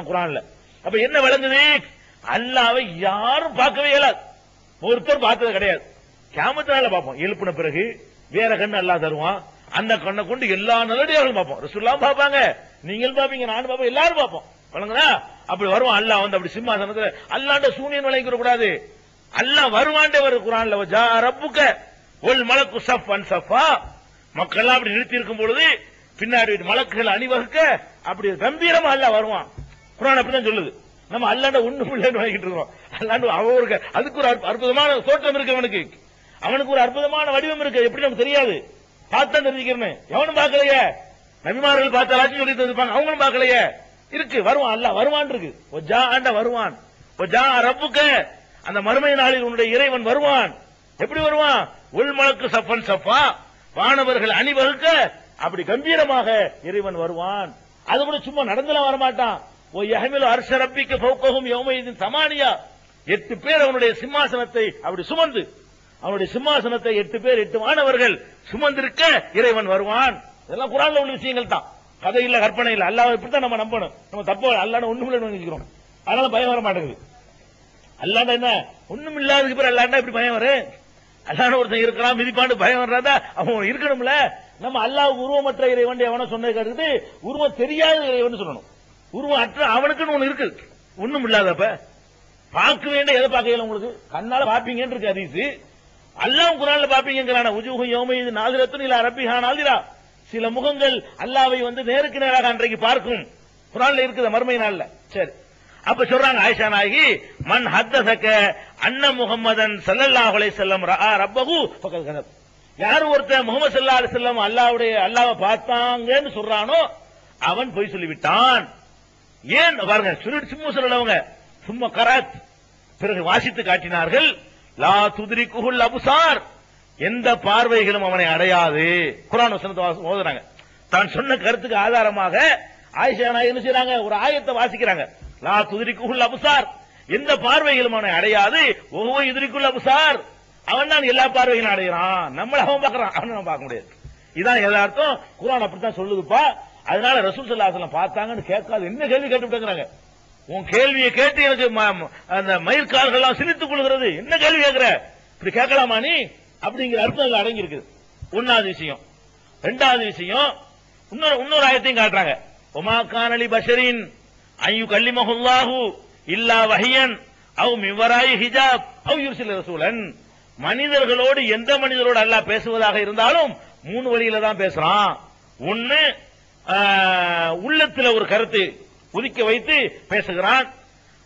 குரான்ல. அப்ப என்ன விளங்குது அல்லாவை யாரும் பார்க்கவே இயலாது. ஒருத்தர் பார்த்தது கிடையாது. கேமத்தினால பார்ப்போம். எழுப்பின பிறகு வேற கண்ணு அல்லாஹ் தருவான். அந்த கண்ணை கொண்டு எல்லா நல்லடியார்களும் பார்ப்போம். ரசூல்லாம் பார்ப்பாங்க. நீங்களும் பார்ப்பீங்க நானும் பார்ப்போம் எல்லாரும் பார்ப்போம். வழங்குதா அப்படி வருவான் அல்லாஹ் வந்து அப்படி சிம்மாசனத்தில் அல்லாண்ட சூனியன் விளங்கிற கூடாது அல்லாஹ் வருவான்டே வரு குரான்ல ஜா ரப்புக்க ஒல் மலக்கு சஃபன் சஃபா. மக்கள் அப்படி நிறுத்தி இருக்கும் பொழுது பின்னாடி மலக்குகள் அணிவகுக்க அப்படி கம்பீரமா அல்லாஹ் வருவான். குரான் அப்படிதான் சொல்லுது. நம்ம அல்லாண்ட ஒண்ணு இல்லைன்னு வாங்கிட்டு இருக்கோம் அல்லாண்டு அவருக்கு அதுக்கு ஒரு அற்ப- அற்புதமான தோற்றம் இருக்கு அவனுக்கு. அவனுக்கு ஒரு அற்புதமான வடிவம் இருக்கு. எப்படி நமக்கு தெரியாது. பார்த்தா தெரிஞ்சுக்கிறேன் எவனும் பார்க்கலையே? நபிமார்கள் பார்த்தாலாச்சும் சொல்லி இருப்பாங்க அவங்களும் பார்க்கலையே? இருக்கு. வருவான். அல்ல வருவான் இருக்கு. ஜா ஆண்ட வருவான். ஜா ரப்புக்க. அந்த மறுமை நாளில் உன்னுடைய இறைவன் வருவான். எப்படி வருவான்? உள்மலக்கு சப்பன் சப்பா வானவர்கள் அணிவகுக்க அப்படி கம்பீரமாக இறைவன் வருவான். அது கூட சும்மா நடந்துலாம் வரமாட்டான். ஓ யஹமில் யோமையின் சமானியா எட்டு பேர் அவனுடைய சிம்மாசனத்தை அப்படி சுமந்து அவனுடைய சிம்மாசனத்தை எட்டு பேர் எட்டு மாணவர்கள் சுமந்திருக்க இறைவன் வருவான். இதெல்லாம் குரான்ல உள்ள விஷயங்கள் தான். கதை இல்ல கற்பனை இல்ல. அல்லாஹ் இப்படித்தான் நம்ம நம்பணும். நம்ம தப்பு அல்லாட ஒண்ணுமில்லை நினைக்கிறோம். அதனால பயம் வர மாட்டேங்குது. அல்லாண்ட என்ன? ஒண்ணும் இல்லாததுக்கு பேர் அல்லாண்டா இப்படி பயம் வரும் அல்லாண்ட ஒருத்தன் இருக்கலாம் மிதிப்பாண்டு பயம் வர்றதா? அவன் இருக்கணும்ல. நம்ம அல்லாஹ் உருவமற்ற இறைவன் எவனோ சொன்னது கருது உருவம் தெரியாத இறைவன் சொல்லணும். உருவம் அற்ற அவனுக்குன்னு ஒண்ணு இருக்கு. ஒண்ணும் இல்லாதப்ப பார்க்க வேண்டிய எதை பார்க்க உங்களுக்கு? கண்ணால பாப்பீங்கன்னு இருக்கு ஹதீஸ் அல்லாஹ் குரான்ல பாப்பீங்கிறான உஜுஹு யோமை நாதிரத்துன் இல்ல ரப்பிஹா நாதிரா சில முகங்கள் அல்லாவை வந்து நேருக்கு நேராக அன்றைக்கு பார்க்கும். குரான்ல இருக்குது மறுமை நாள்ல. சரி. அப்ப சொல்றாங்க ஆயிஷா நாயகி மன் ஹத்தசக்க அன்ன முகம்மதன் ஸல்லல்லாஹு அலை செல்லம் ரப்பகு யார் ஒருத்தன் முகமது சல்லா அலி செல்லம் அல்லாவுடைய அல்லாவை பார்த்தாங்கன்னு சொல்றானோ அவன் பொய் சொல்லிவிட்டான். ஏன்? பாருங்க சுருட் சும்மா சொல்லவங்க சும்மா கராத். பிறகு வாசித்து காட்டினார்கள் லா துதிரி குஹுல் அபுசார். எந்த பார்வைகளும் அவனை அடையாது. குரான் வசனத்தை ஓதுறாங்க. தான் சொன்ன கருத்துக்கு ஆதாரமாக ஆயிஷா என்ன செய்யறாங்க ஒரு ஆயத்தை வாசிக்கிறாங்க. லா துதிரி குஹுல் அபுசார். எந்த பார்வைகளும் அவனை அடையாது. ஒவ்வொரு இதுக்குள் அபுசார். அவன் தான் எல்லா பார்வைகளும் அடைகிறான். நம்மள அவன் பார்க்கறான். அவனை பார்க்க முடியாது. இதான் எதார்த்தம் குரான் அப்படித்தான் சொல்லுதுப்பா. அதனால ரசூல் சல்லாசலம் பார்த்தாங்கன்னு கேட்காது. என்ன கேள்வி கேட்டுட்டாங்க உன் கேள்வியை கேட்டு எனக்கு ம- அந்த மயிர்கால்கள்லாம் சிரித்துக் கொள்கிறது. என்ன கேள்வி கேட்கிற? இப்படி கேட்கலாமா நீ? அப்படிங்கிற அர்த்தம் இதுல அடங்கி இருக்குது ஒன்னாவது விஷயம். ரெண்டாவது விஷயம் இன்னொரு இன்னொரு ஆயத்தையும் காட்டுறாங்க. ஒமா கானலி பஷரின் ஐயு கல்லிமஹுல்லாஹு இல்லா வஹியன் அவ் மிவராய் ஹிஜாப் அவ் யூசில் ரசூலன். மனிதர்களோடு எந்த மனிதரோடு அல்லாஹ் பேசுவதாக இருந்தாலும் மூணு வழியில தான் பேசுறான். ஒன்னு உள்ளத்தில் ஒரு கருத்து உதிக்க வைத்து பேசுகிறான்.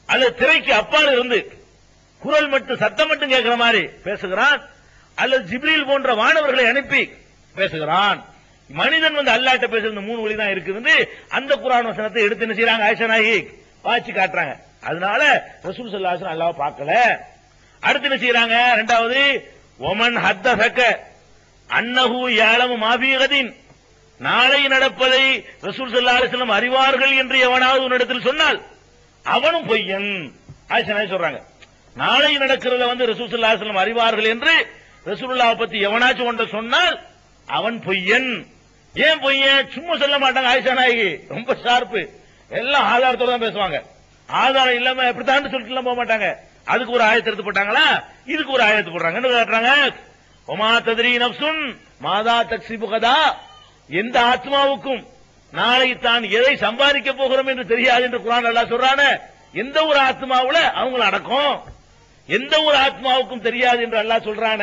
அல்லது திரைக்கு அப்பால் இருந்து குரல் மட்டும் சத்தம் மட்டும் கேட்கிற மாதிரி பேசுகிறான். அல்லது ஜிப்ரீல் போன்ற வானவர்களை அனுப்பி பேசுகிறான். மனிதன் வந்து அல்லாட்ட பேசுறது மூணு வழி தான் இருக்குது. அந்த குரான் வசனத்தை எடுத்து என்ன செய்யறாங்க ஆயிஷா வாய்ச்சி காட்டுறாங்க. அதனால ரசூல் சல்லாசன் அல்லாஹ் பார்க்கல. அடுத்து என்ன செய்யறாங்க ரெண்டாவது ஒமன் ஹத்தசக்க அன்னஹு ஏழம் மாபீகதின் நாளை நடப்பதை ரசூல் ஸல்லல்லாஹு அறிவார்கள் என்று எவனாவது உன்னிடத்தில் சொன்னால் அவனும் பொய்யன். ஆயிஷா சொல்றாங்க. நாளை நடக்கிறத வந்து ரசூல் ஸல்லல்லாஹு அறிவார்கள் என்று ரசூலுல்லாஹ் பத்தி எவனாச்சும் ஒன்றை சொன்னால் அவன் பொய்யன். ஏன் பொய்யன்? சும்மா சொல்ல மாட்டாங்க ஆயிஷா நாயகி ரொம்ப ஷார்ப்பு எல்லாம் ஆதாரத்தோட தான் பேசுவாங்க. ஆதாரம் இல்லாம எப்படித்தான் சொல்லிட்டு எல்லாம் போக மாட்டாங்க. அதுக்கு ஒரு ஆயத்தை எடுத்து போட்டாங்களா? இதுக்கு ஒரு ஆயத்து போடுறாங்க. என்ன காட்டுறாங்க ஒமா ததிரி நப்சுன் மாதா தக்சிபு கதா. எந்த ஆத்மாவுக்கும் நாளை தான் எதை சம்பாதிக்க போகிறோம் என்று தெரியாது என்று குரான் அல்லா சொல்றான? எந்த ஒரு ஆத்மாவுல அவங்கள அடக்கும்? எந்த ஒரு ஆத்மாவுக்கும் தெரியாது என்று அல்லாஹ் சொல்றான?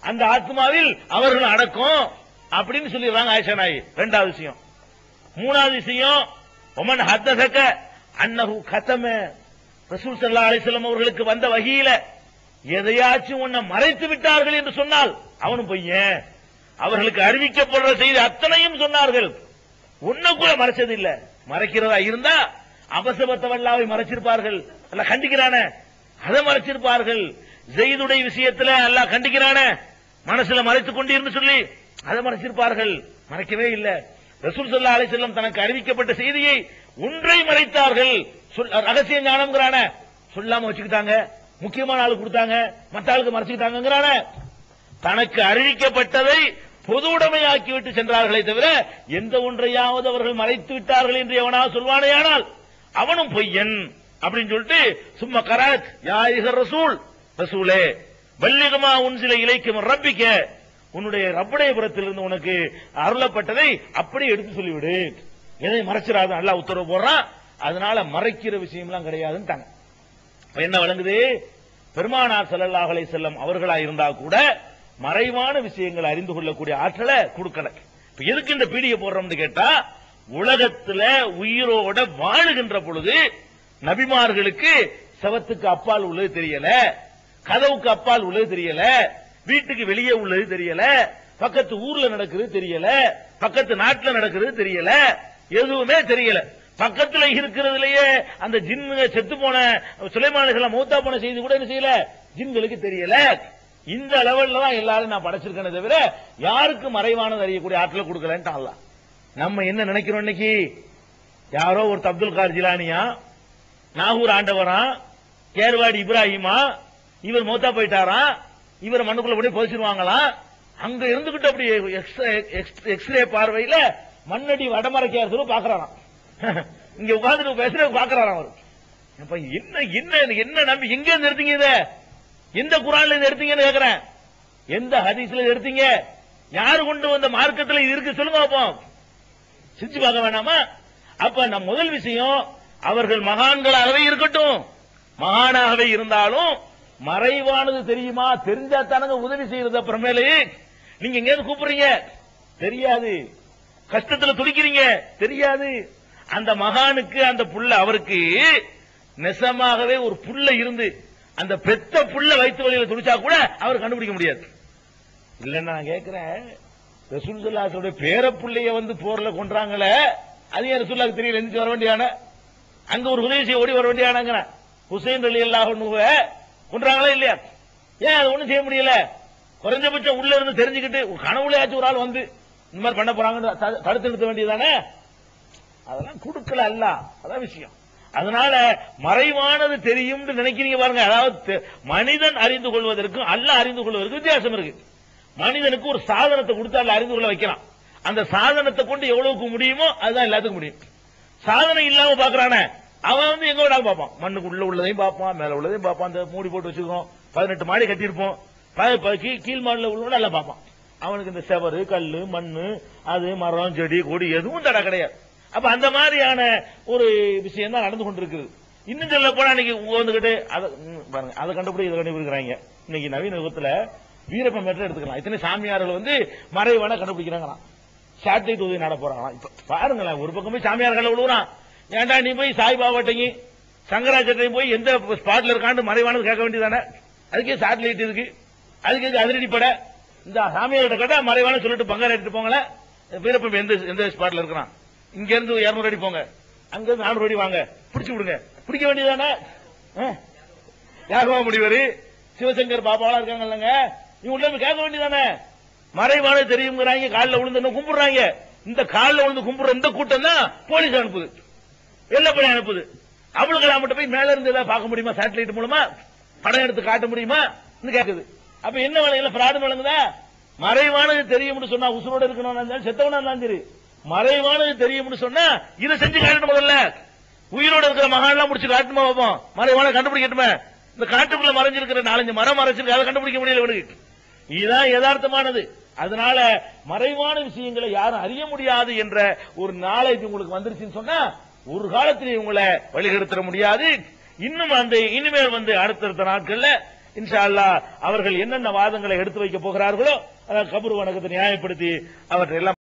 அந்த ஆத்மாவில் அவர்கள் அடக்கும் அப்படின்னு சொல்லிடுறாங்க ஆயிஷா நாயி. ரெண்டாவது விஷயம். மூணாவது விஷயம் ஒமன் ஹத்தசக்க அன்னகு கதம ரசூல் சல்லா அலைஹி அவர்களுக்கு வந்த வகையில எதையாச்சும் உன்னை மறைத்து விட்டார்கள் என்று சொன்னால் அவனும் பையன் அவர்களுக்கு அறிவிக்கப்படுற செய்தி அத்தனையும் சொன்னார்கள். ஒன்னும் கூட மறைச்சது இல்ல மறைக்கிறதா இருந்தா அபசபத்தவல்லாவை மறைச்சிருப்பார்கள். அல்ல கண்டிக்கிறான. அதை மறைச்சிருப்பார்கள். ஜெயிதுடைய விஷயத்துல அல்ல கண்டிக்கிறான. மனசுல மறைத்துக் கொண்டிருந்து சொல்லி அதை மறைச்சிருப்பார்கள். மறைக்கவே இல்லை. ரசூல் ஸல்லல்லாஹு அலை செல்லம் தனக்கு அறிவிக்கப்பட்ட செய்தியை ஒன்றை மறைத்தார்கள். சொல்- ரகசிய ஞானம்ங்கிறான. சொல்லாம வச்சுக்கிட்டாங்க. முக்கியமான ஆளு கொடுத்தாங்க. மற்ற ஆளுக்கு மறைச்சுக்கிட்டாங்கிறான தனக்கு அறிவிக்கப்பட்டதை பொது உடைமையாக்கிவிட்டு சென்றார்களே தவிர எந்த ஒன்றையாவது அவர்கள் மறைத்து விட்டார்கள் என்று எவனா சொல்வானேயானால் அவனும் பொய்யன் அப்படின்னு சொல்லிட்டு சும்மா கராத் யாரிகர் ரசூல் ரசூலே வல்லிகமா உன் சில இலைக்கும் ரப்பிக்க உன்னுடைய ரப்புடைய புறத்திலிருந்து உனக்கு அருளப்பட்டதை அப்படியே எடுத்து சொல்லிவிடு. எதை மறைச்சிடாது நல்லா உத்தரவு போடுறான் அதனால மறைக்கிற விஷயம்லாம் கிடையாதுன்னு இப்ப என்ன வழங்குது? பெருமானார் ஸல்லல்லாஹு செல்லம் அவர்களா இருந்தா கூட மறைவான விஷயங்களை அறிந்து கொள்ளக்கூடிய ஆற்றலை கொடுக்கல இப்ப எதுக்கு இந்த பீடியை போடுறோம்னு கேட்டா உலகத்துல உயிரோட வாழுகின்ற பொழுது நபிமார்களுக்கு செவத்துக்கு அப்பால் உள்ளது தெரியல கதவுக்கு அப்பால் உள்ளது தெரியல வீட்டுக்கு வெளியே உள்ளது தெரியல பக்கத்து ஊர்ல நடக்குது தெரியல பக்கத்து நாட்டுல நடக்குது தெரியல எதுவுமே தெரியல. பக்கத்துல இருக்கிறதுலயே அந்த ஜின்னு செத்து போன சுலைமானுகள் மூத்தா போன செய்தி கூட என்ன செய்யல? ஜின்களுக்கு தெரியல. இந்த லெவல்ல தான் எல்லாரும் நான் படைச்சிருக்கேனே தவிர யாருக்கு மறைவானது அறியக்கூடிய ஆற்றலை கொடுக்கலன்ட்டு அல்ல. நம்ம என்ன நினைக்கிறோம் இன்னைக்கு? யாரோ ஒரு அப்துல் கார் ஜிலானியா நாகூர் ஆண்டவரா கேர்வாடி இப்ராஹிமா இவர் மூத்தா போயிட்டாரா இவர் மண்ணுக்குள்ள போய் புதைச்சிருவாங்களா? அங்க இருந்துகிட்டு அப்படி எக்ஸ்ரே பார்வையில மண்ணடி வடமறைக்காரத்துல பாக்குறாராம் இங்க உட்காந்துட்டு பேசுற பாக்குறாராம் அவர். என்ன என்ன என்ன நம்பி எங்க இருந்து இதை? எந்த குரான்ல இருந்து எடுத்தீங்கன்னு கேக்குறேன். எந்த ஹதீஸ்ல எடுத்தீங்க? யாரு கொண்டு வந்த மார்க்கத்துல இது இருக்கு சொல்லுங்க பாப்போம். சிரிச்சு பார்க்க வேணாமா? அப்ப நம் முதல் விஷயம் அவர்கள் மகான்களாகவே இருக்கட்டும். மகானாகவே இருந்தாலும் மறைவானது தெரியுமா? தெரிஞ்சா தானங்க உதவி செய்யறது அப்புறமேலே நீங்க எங்கேயாவது கூப்பிடுறீங்க? தெரியாது. கஷ்டத்துல துடிக்கிறீங்க? தெரியாது. அந்த மகானுக்கு அந்த புள்ள அவருக்கு நெசமாகவே ஒரு புள்ள இருந்து அந்த பெத்த புள்ள வயிற்று வழியில துடிச்சா கூட அவர் கண்டுபிடிக்க முடியாது. இல்லன்னா நான் கேட்கிறேன் ரசூல் பேரப்புள்ளைய பேர வந்து போர்ல கொன்றாங்களே அது ஏன் ரசூல்லாக்கு தெரியல எந்திரிச்சு வர வேண்டியான அங்க ஒரு உதவி செய்ய ஓடி வர வேண்டியானங்கிறேன் ஹுசைன் அலி அல்லாஹ் கொன்றாங்களா இல்லையா? ஏன் அது ஒண்ணும் செய்ய முடியல? குறைஞ்சபட்சம் உள்ள இருந்து தெரிஞ்சுக்கிட்டு கனவுலையாச்சும் ஒரு ஆள் வந்து இந்த மாதிரி பண்ண போறாங்கன்னு தடுத்து நிறுத்த வேண்டியதானே அதெல்லாம் கொடுக்கல அல்ல அதான் விஷயம். அதனால மறைவானது தெரியும் நினைக்கிறீங்க பாருங்க. அதாவது மனிதன் அறிந்து கொள்வதற்கும் அல்ல அறிந்து கொள்வதற்கும் வித்தியாசம் இருக்கு. மனிதனுக்கு ஒரு சாதனத்தை கொடுத்து அல்ல அறிந்து கொள்ள வைக்கலாம். அந்த சாதனத்தை கொண்டு எவ்வளவுக்கு முடியுமோ அதுதான் எல்லாத்துக்கும் முடியும். சாதனை இல்லாம பாக்குறானே அவன் வந்து எங்க விடாம பார்ப்பான். மண்ணுக்கு உள்ள உள்ளதையும் பார்ப்பான் மேல உள்ளதையும் பார்ப்பான். அந்த மூடி போட்டு வச்சுக்கோம். பதினெட்டு மாடி கட்டியிருப்போம். கீழ் மாடியில் உள்ளவன நல்லா பார்ப்பான். அவனுக்கு இந்த செவரு கல் மண்ணு அது மரம் செடி கொடி எதுவும் தடை கிடையாது. அப்ப அந்த மாதிரியான ஒரு விஷயம் தான் நடந்து கொண்டிருக்குது. இன்னும் சொல்ல போனா இன்னைக்கு வந்துகிட்டு அதை பாருங்க அதை கண்டுபிடி இதை கண்டுபிடிக்கிறாங்க. இன்னைக்கு நவீன யுகத்துல வீரப்ப மேட்டர் எடுத்துக்கலாம். இத்தனை சாமியார்கள் வந்து மறைவான கண்டுபிடிக்கிறாங்களாம். சாட்டிலைட் உதவி நட போறாங்களாம். இப்ப பாருங்களேன் ஒரு பக்கமே சாமியார்கள் விழுவுறான் ஏன்டா நீ போய் சாய்பாபாட்டையும் சங்கராச்சாரியும் போய் எந்த ஸ்பாட்ல இருக்கான்னு மறைவானது கேட்க வேண்டியதானே அதுக்கே சாட்டிலைட் இருக்கு. அதுக்கு அதிரடிப்பட? அதிரடி இந்த சாமியார்கிட்ட கேட்டா மறைவான சொல்லிட்டு பங்காளி எடுத்துட்டு போங்களேன். வீரப்பம் எந்த எந்த ஸ்பாட்ல இருக்கிறான்? இங்க இருந்து 200 அடி போங்க. அங்க இருந்து 400 அடி வாங்க. பிடிச்சு விடுங்க. பிடிக்க வேண்டியதானே யாருவா முடிவரு சிவசங்கர் பாபாவெல்லாம் இருக்காங்க இல்லைங்க இவங்க உள்ள கேட்க வேண்டியதானே மறைவான தெரியுங்கிறாங்க. காலில் விழுந்து என்ன கும்பிடுறாங்க? இந்த காலில் விழுந்து கும்பிடுற இந்த கூட்டம் தான் போலீஸ் அனுப்புது. வெள்ளப்படை அனுப்புது. அவளுக்கு மட்டும் போய் மேல இருந்து ஏதாவது பார்க்க முடியுமா? சேட்டலைட் மூலமா? படம் எடுத்து காட்ட முடியுமா? கேக்குது அப்ப என்ன வழங்கல பிராடு வழங்குதா? மறைவானது தெரியும்னு சொன்னா உசுரோட இருக்கணும் செத்தவனா இருந்தாலும் சரி. மறைவானது தெரியும்னு சொன்னா இதை செஞ்சு காட்டணும் முதல்ல? உயிரோட இருக்கிற மகான்லாம் முடிச்சு காட்டுமா பார்ப்போம் மறைவான கண்டுபிடிக்கட்டுமே? இந்த காட்டுக்குள்ள மறைஞ்சிருக்கிற நாலஞ்சு மரம் மறைச்சிருக்கு அதை கண்டுபிடிக்க முடியல இவனுக்கு. இதுதான் யதார்த்தமானது. அதனால மறைவான விஷயங்களை யாரும் அறிய முடியாது என்ற ஒரு நாளைக்கு உங்களுக்கு வந்துருச்சுன்னு சொன்னா ஒரு காலத்திலே உங்களை வழிகெடுத்துட முடியாது. இன்னும் அந்த இனிமேல் வந்து அடுத்தடுத்த நாட்கள்ல இன்ஷா அல்லாஹ் அவர்கள் என்னென்ன வாதங்களை எடுத்து வைக்க போகிறார்களோ அதை கபூர் வணக்கத்தை நியாயப்படுத்தி அவற்றை எல்லாம்